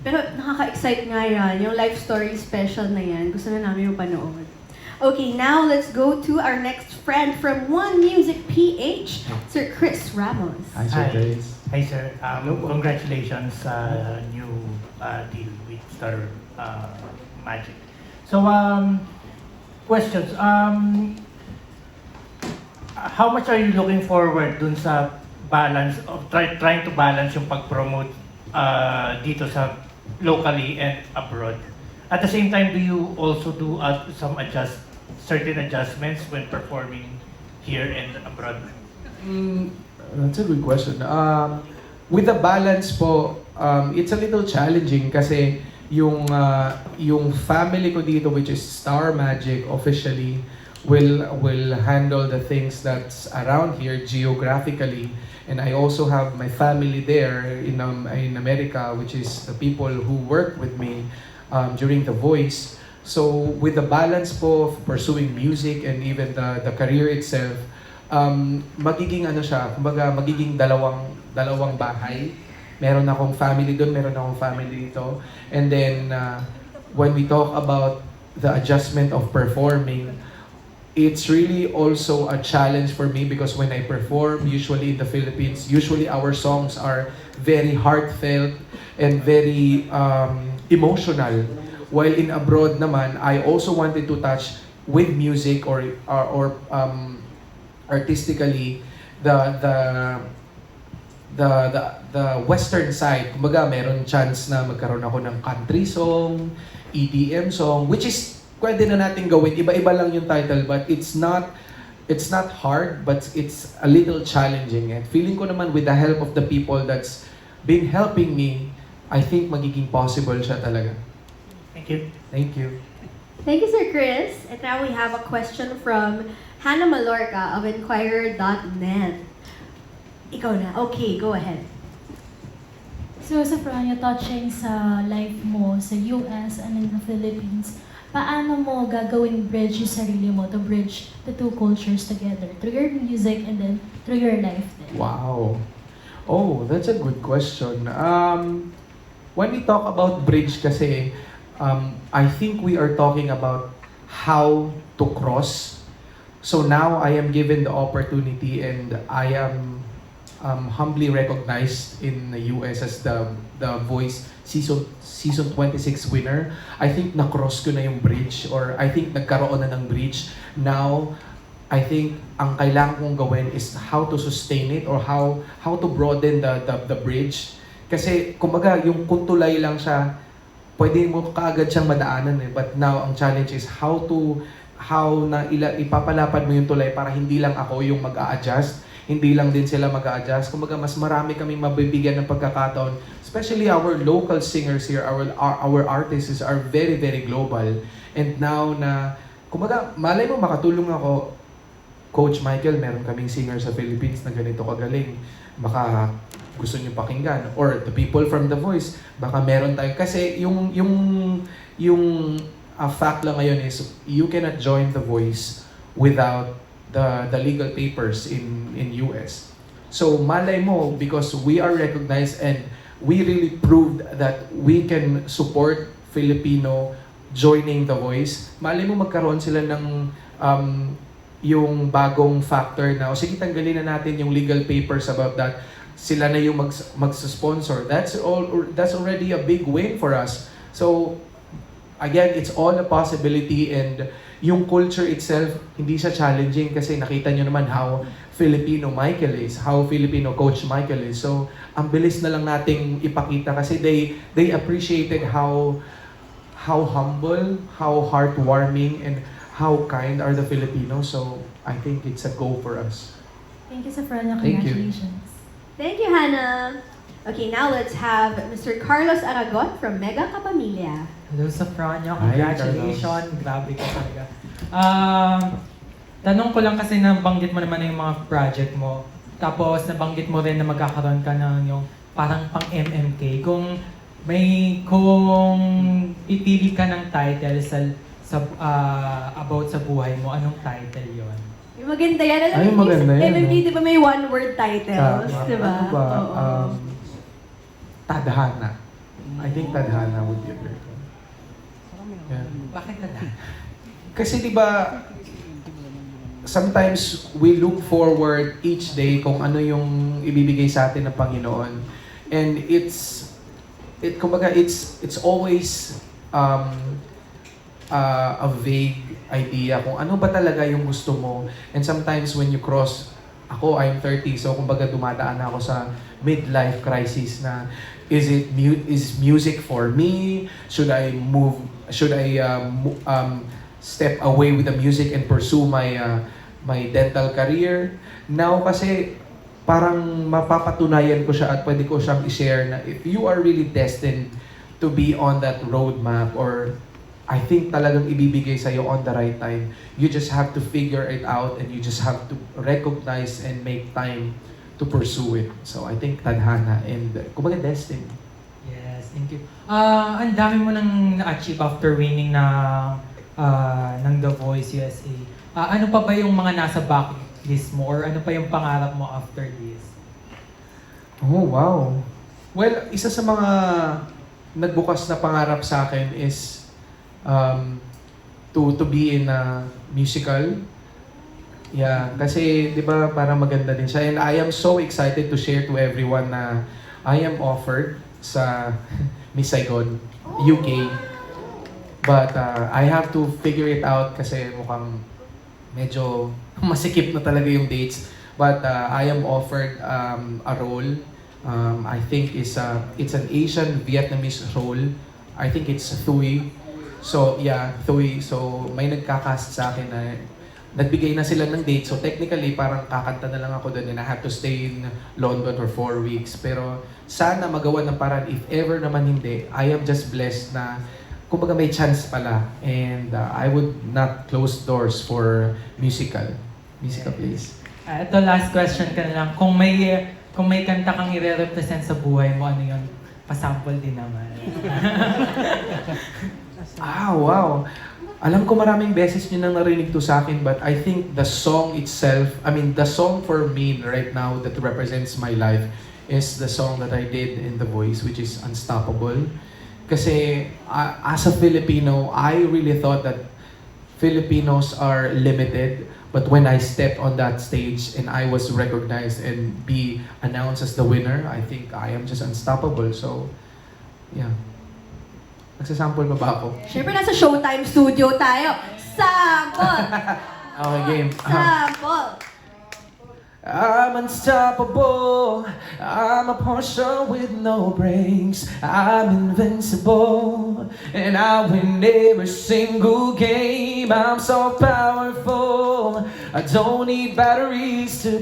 Pero nakaka-excite nga yan, yung life story special na yan. Gusto na namin yung panood. Okay, now let's go to our next friend from One Music PH, Sir Chris Ramos. Hi, Sir Hi. Chris. Hi sir, um, congratulations sa new uh, deal with Star uh, Magic. So, um, questions. Um, how much are you looking forward dun sa balance of try, trying to balance yung pag-promote uh, dito sa locally and abroad? At the same time, do you also do uh, some adjust certain adjustments when performing here and abroad? Mm, that's a good question. Um, with the balance po, um, it's a little challenging kasi yung uh, yung family ko dito which is Star Magic officially will will handle the things that's around here geographically and I also have my family there in um, in America which is the people who work with me um, during The Voice so with the balance po of pursuing music and even the the career itself um, magiging ano siya, kumbaga magiging dalawang dalawang bahay. Meron akong family doon, meron akong family dito. And then uh, when we talk about the adjustment of performing, it's really also a challenge for me because when I perform, usually in the Philippines, usually our songs are very heartfelt and very um, emotional. While in abroad naman, I also wanted to touch with music or or, or um, artistically the the the the the western side kumbaga meron chance na magkaroon ako ng country song EDM song which is pwede na natin gawin iba-iba lang yung title but it's not it's not hard but it's a little challenging and feeling ko naman with the help of the people that's been helping me I think magiging possible siya talaga Thank you. thank you Thank you, Sir Chris. And now we have a question from Hannah Malorca of Inquirer.net. Ikaw na. Okay, go ahead. So sa Franyo, touching sa life mo sa US and in the Philippines, paano mo gagawin bridge yung sarili mo to bridge the two cultures together through your music and then through your life din? Wow. Oh, that's a good question. Um, when we talk about bridge kasi, um, I think we are talking about how to cross. So now I am given the opportunity and I am um, humbly recognized in the US as the the Voice season season 26 winner. I think na-cross ko na yung bridge or I think nagkaroon na ng bridge. Now, I think ang kailangan kong gawin is how to sustain it or how how to broaden the the, the bridge. Kasi kumbaga yung kung tulay lang siya, pwede mo kaagad siyang madaanan eh. But now ang challenge is how to how na ila, ipapalapad mo yung tulay para hindi lang ako yung mag-a-adjust, hindi lang din sila mag-a-adjust. Kumbaga mas marami kaming mabibigyan ng pagkakataon. Especially our local singers here, our our, our artists are very very global. And now na kumbaga malay mo makatulong ako Coach Michael, meron kaming singer sa Philippines na ganito kagaling. Baka gusto niyo pakinggan or the people from The Voice, baka meron tayo kasi yung yung yung uh, fact lang ngayon is you cannot join The Voice without the the legal papers in in US. So malay mo because we are recognized and we really proved that we can support Filipino joining The Voice. Malay mo magkaroon sila ng um, yung bagong factor na, o sige, tanggalin na natin yung legal papers about that. Sila na yung mag, mag-sponsor. That's, all, that's already a big win for us. So, again, it's all a possibility and yung culture itself, hindi siya challenging kasi nakita nyo naman how Filipino Michael is, how Filipino Coach Michael is. So, ang bilis na lang nating ipakita kasi they they appreciated how how humble, how heartwarming, and how kind are the Filipinos. So, I think it's a go for us. Thank you sa Franyo. Thank you. Congratulations. Thank you, Hannah. Okay, now let's have Mr. Carlos Aragon from Mega Kapamilya. Hello sa Franyo, Hi, congratulations. Grabe ka talaga. Um, tanong ko lang kasi nabanggit mo naman yung mga project mo. Tapos nabanggit mo rin na magkakaroon ka ng yung parang pang MMK. Kung may kung pipili ka ng title sa sa ah, about sa buhay mo, anong title 'yon? Yung maganda yan. Alam Ay, maganda yan, MMP, no? di ba may one-word titles? Tama. Di ba? Ano ba? Oo. Um, tadhana. I think Tadhana would be a great one. Yeah. Bakit na Kasi di ba, sometimes we look forward each day kung ano yung ibibigay sa atin ng Panginoon. And it's, it, kumbaga, it's, it's always um, uh, a vague idea kung ano ba talaga yung gusto mo. And sometimes when you cross, ako, I'm 30, so kumbaga dumadaan na ako sa midlife crisis na is it mu- is music for me? Should I move? Should I um, um, step away with the music and pursue my uh, my dental career? Now kasi parang mapapatunayan ko siya at pwede ko siyang i-share na if you are really destined to be on that roadmap or I think talagang ibibigay sa iyo on the right time. You just have to figure it out and you just have to recognize and make time to pursue it. So I think tadhana and kumbaga destiny. Yes, thank you. Ah, ang dami mo nang na-achieve after winning na ah, ng The Voice USA. Ah, ano pa ba yung mga nasa bucket list mo or ano pa yung pangarap mo after this? Oh, wow. Well, isa sa mga nagbukas na pangarap sa akin is um, to to be in a musical. Yeah, kasi 'di ba para maganda din siya and I am so excited to share to everyone na I am offered sa Miss Saigon, UK. But uh, I have to figure it out kasi mukhang medyo masikip na talaga yung dates. But uh, I am offered um, a role. Um, I think is a, it's an Asian Vietnamese role. I think it's Thuy. So yeah, Thuy. So may nagkakast sa akin na nagbigay na sila ng date. So technically parang kakanta na lang ako doon and I have to stay in London for four weeks. Pero sana magawa ng paraan. If ever naman hindi, I am just blessed na kumbaga may chance pala. And uh, I would not close doors for musical. Musical plays. Ah, ito last question ka na lang. Kung may kung may kanta kang i-represent sa buhay mo, ano yun? Pasample din naman. Ah, wow. Alam ko maraming beses nyo nang narinig to sa akin, but I think the song itself, I mean, the song for me right now that represents my life is the song that I did in The Voice, which is Unstoppable. Kasi uh, as a Filipino, I really thought that Filipinos are limited. But when I stepped on that stage and I was recognized and be announced as the winner, I think I am just unstoppable. So, yeah. Nagsasample pa ba ako? Siyempre, nasa Showtime studio tayo. Sample! Okay, game. Sample! I'm unstoppable. I'm a Porsche with no brakes. I'm invincible. And I win every single game. I'm so powerful. I don't need batteries to